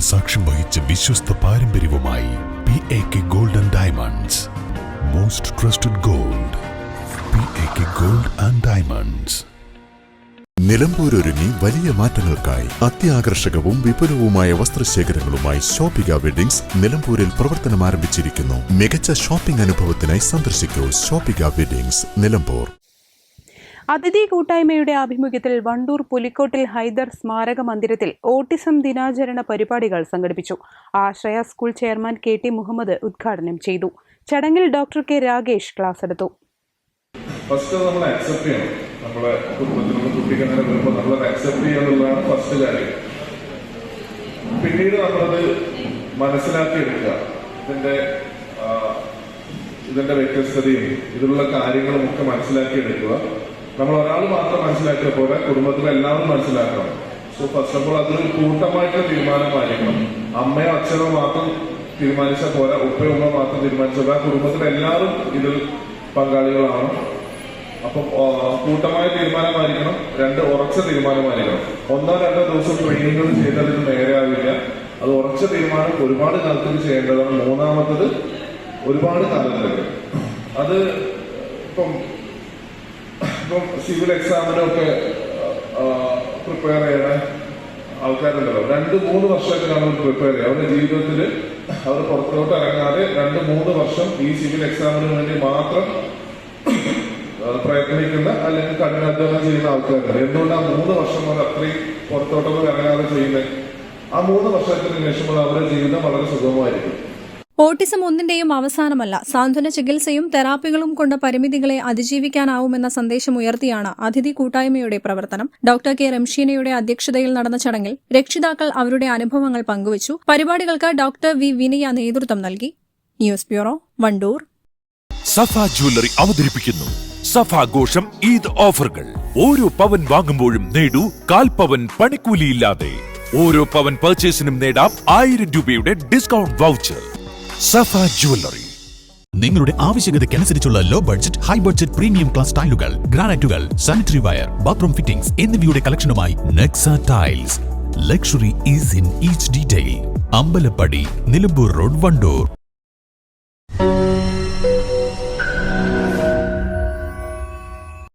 സാക്ഷ്യം വഹിച്ച വിശ്വസ്ത പാരമ്പര്യവുമായി P A K gold and diamonds most trusted gold P A K gold and diamonds Nilambur ഒരുങ്ങി വലിയ മാറ്റങ്ങൾക്കായി അത്യാകർഷകവും വിപുലവുമായ വസ്ത്രശേഖരങ്ങളുമായി ഷോപ്പിക വെഡിങ്സ് നിലമ്പൂരിൽ പ്രവർത്തനം ആരംഭിച്ചിരിക്കുന്നു മികച്ച ഷോപ്പിംഗ് അനുഭവത്തിനായി സന്ദർശിക്കൂ ഷോപ്പിക വെഡിങ്സ് നിലമ്പൂർ. അതിഥി കൂട്ടായ്മയുടെ ആഭിമുഖ്യത്തിൽ വണ്ടൂർ പുലിക്കോട്ടിൽ ഹൈദർ സ്മാരക മന്ദിരത്തിൽ ഓട്ടിസം ദിനാചരണ പരിപാടികൾ സംഘടിപ്പിച്ചു. Ashraya school chairman K T Muhammad ഉദ്ഘാടനം ചെയ്തു. ചടങ്ങിൽ ഡോക്ടർ കെ രാഗേഷ് ക്ലാസ് എടുത്തു. ഫസ്റ്റ് നമ്മൾ അക്സെപ്റ്റ് ചെയ്യണം. നമ്മളെ കുടുംബത്തിലുള്ള കുട്ടിക്ക് അങ്ങനെ വരുമ്പോൾ നമ്മളത് അക്സെപ്റ്റ് ചെയ്യാന്നുള്ളതാണ് ഫസ്റ്റ് കാര്യം. പിന്നീട് നമ്മളത് മനസ്സിലാക്കിയെടുക്കുക. ഇതിന്റെ ഇതിന്റെ വ്യത്യസ്തതയും ഇതിലുള്ള കാര്യങ്ങളും ഒക്കെ മനസ്സിലാക്കിയെടുക്കുക. നമ്മൾ ഒരാൾ മാത്രം മനസ്സിലാക്കിയ പോലെ കുടുംബത്തിലെ എല്ലാവരും മനസ്സിലാക്കണം. സോ ഫസ്റ്റ് ഓഫ് ഓൾ അതൊരു കൂട്ടമായിട്ടുള്ള തീരുമാനമായിരിക്കണം അമ്മയോ അച്ഛനോ മാത്രം തീരുമാനിച്ച പോലെ ഉപ്പയോ ഉമ്മ മാത്രം തീരുമാനിച്ച പോലെ കുടുംബത്തിലെ എല്ലാവരും ഇതിൽ പങ്കാളികളാണ്. അപ്പം കൂട്ടമായ തീരുമാനമായിരിക്കണം രണ്ട് ഉറച്ച തീരുമാനമായിരിക്കണം ഒന്നോ രണ്ടോ ദിവസം ട്രെയിനിങ്ങൾ ചെയ്താൽ ഇത് നേരെയാവില്ല. അത് ഉറച്ച തീരുമാനം ഒരുപാട് കാലത്തിൽ ചെയ്യേണ്ടതാണ്. മൂന്നാമത്തത് ഒരുപാട് കാലത്തേക്ക് അത് ഇപ്പം ഇപ്പം സിവിൽ എക്സാമിനൊക്കെ പ്രിപ്പയർ ചെയ്യണ ആൾക്കാരുണ്ടല്ലോ. രണ്ട് മൂന്ന് വർഷമൊക്കെയാണ് അവർ പ്രിപ്പയർ ചെയ്യുക. അവരുടെ ജീവിതത്തിൽ അവർ പുറത്തോട്ട് ഇറങ്ങാതെ രണ്ട് മൂന്ന് വർഷം ഈ സിവിൽ എക്സാമിന് വേണ്ടി മാത്രം പ്രയത്നിക്കുന്ന അല്ലെങ്കിൽ കഠിനാധ്വാനം ചെയ്യുന്ന ആൾക്കാരുണ്ട്. എന്തുകൊണ്ട് ആ മൂന്ന് വർഷം അവർ അത്രയും പുറത്തോട്ടൊന്നും ഇറങ്ങാതെ ചെയ്യുന്നത്? ആ മൂന്ന് വർഷത്തിന് ശേഷമുള്ള അവരുടെ ജീവിതം വളരെ സുഗമമായിരിക്കും. ഓട്ടിസം ഒന്നിന്റെയും അവസാനമല്ല. സാന്ത്വന ചികിത്സയും തെറാപ്പികളും കൊണ്ട് പരിമിതികളെ അതിജീവിക്കാനാവുമെന്ന സന്ദേശം ഉയർത്തിയാണ് അതിഥി കൂട്ടായ്മയുടെ പ്രവർത്തനം. Doctor K. റംഷീനയുടെ അധ്യക്ഷതയിൽ നടന്ന ചടങ്ങിൽ രക്ഷിതാക്കൾ അവരുടെ അനുഭവങ്ങൾ പങ്കുവച്ചു. പരിപാടികൾക്ക് ഡോക്ടർ വി. വിനയ നേതൃത്വം നൽകി. News bureau Wandoor. Safa jewellery അവതരിപ്പിക്കുന്നു. സഫാഘോഷം ഈദ് ഓഫറുകൾ. ഓരോ പവൻ വാങ്ങുമ്പോഴും നേടൂ കാൽ പവൻ പണിക്കൂലിയില്ലാതെ. ഓരോ പവൻ പർച്ചേസിനും നേടാം ആയിരം രൂപയുടെ ഡിസ്കൗണ്ട് വൗച്ചർ സഫ ജുവല്ലറി. നിങ്ങളുടെ ആവശ്യകതയ്ക്കനുസരിച്ചുള്ള low budget high budget premium class ടൈലുകൾ ഗ്രാനൈറ്റുകൾ സാനിറ്ററി വയർ ബാത്റൂം ഫിറ്റിംഗ്സ് എന്നിവയുടെ കളക്ഷനുമായി Nexa tiles luxury is in each detail Ambalappadi Nilambur road Wandoor.